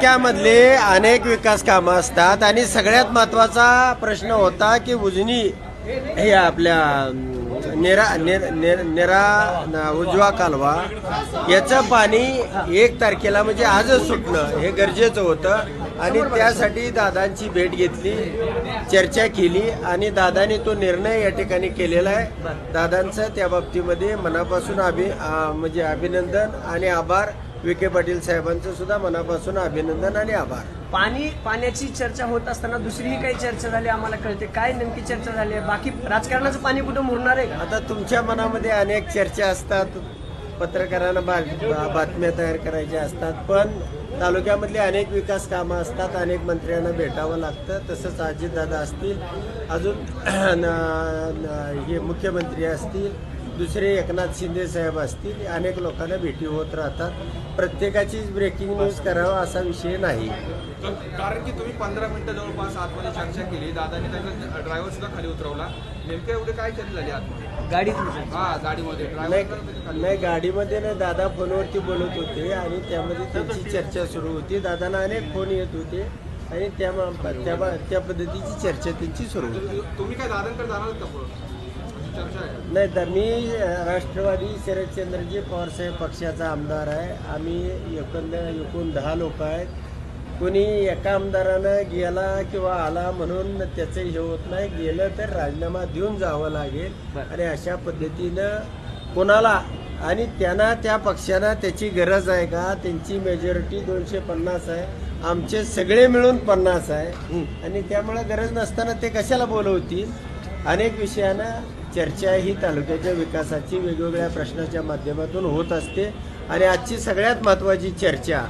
तालुक्यामधले अनेक विकास कामं असतात आणि सगळ्यात महत्त्वाचा प्रश्न होता की उजनी हे आपल्या नेरा नेर नेर- नेरा उजवा कालवा याचं पाणी एक तारखेला म्हणजे आजच सुटणं हे गरजेचं होतं. आणि त्यासाठी दादांची भेट घेतली चर्चा केली आणि दादाने तो निर्णय या ठिकाणी केलेला आहे. दादांचं त्या बाबतीमध्ये मनापासून अभि म्हणजे अभिनंदन आणि आभार. विखे पाटील साहेबांचं सुद्धा मनापासून अभिनंदन आणि आभार. पाणी पाण्याची चर्चा होत असताना दुसरीही काही चर्चा झाली आम्हाला कळते. काय नेमकी चर्चा झाली आहे? बाकी राजकारणाचं पाणी कुठं मुरणार आहे? आता तुमच्या मनामध्ये अनेक चर्चा असतात. पत्रकारांना बा बातम्या तयार करायच्या असतात. पण तालुक्यामधली अनेक विकास कामं असतात. अनेक मंत्र्यांना भेटावं लागतं. तसंच अजितदादा असतील. अजून हे मुख्यमंत्री असतील. दुसरे एकनाथ शिंदे साहेब असतील अनेक लोकांना भेटी होत राहतात. प्रत्येकाचीच ब्रेकिंग न्यूज करावा असा विषय नाही. कारण की तुम्ही पंधरा मिनिटं जवळपास आतमध्ये चर्चा केली. दादानी त्यांचा ड्रायव्हर सुद्धा खाली उतरवला. नेमकं एवढे काय चर्चा झाली आतमध्ये? गाडीत होती. हा गाडीमध्ये. नाही ड्रायव्हर नाही गाडीमध्ये ना दादा फोनवरती बोलत होते आणि त्यामध्ये त्यांची चर्चा सुरू होती. दादांना अनेक फोन येत होते आणि त्या त्या त्या पद्धतीची चर्चा त्यांची सुरू होती. तुम्ही काय दादांकडे जाणार का चर्चा आहे. नाही तर मी राष्ट्रवादी शरदचंद्रजी पवारसाहेब पक्षाचा आमदार आहे. आम्ही एकंदर एकूण दहा लोक आहेत. कोणी एका आमदारानं गेला किंवा आला म्हणून त्याचं हे होत नाही. गेलं तर राजीनामा देऊन जावं लागेल. आणि अशा पद्धतीनं कोणाला आणि त्यांना त्या पक्षाला त्याची गरज आहे का? त्यांची मेजॉरिटी दोनशे पन्नास आहे. आमचे सगळे मिळून पन्नास आहे. आणि त्यामुळे गरज नसताना ते कशाला बोलवतील? अनेक विषयानं चर्चा ही तालुक्याच्या विकासाची वेगवेगळ्या प्रश्नाच्या माध्यमातून होत असते. आणि आजची सगळ्यात महत्त्वाची चर्चा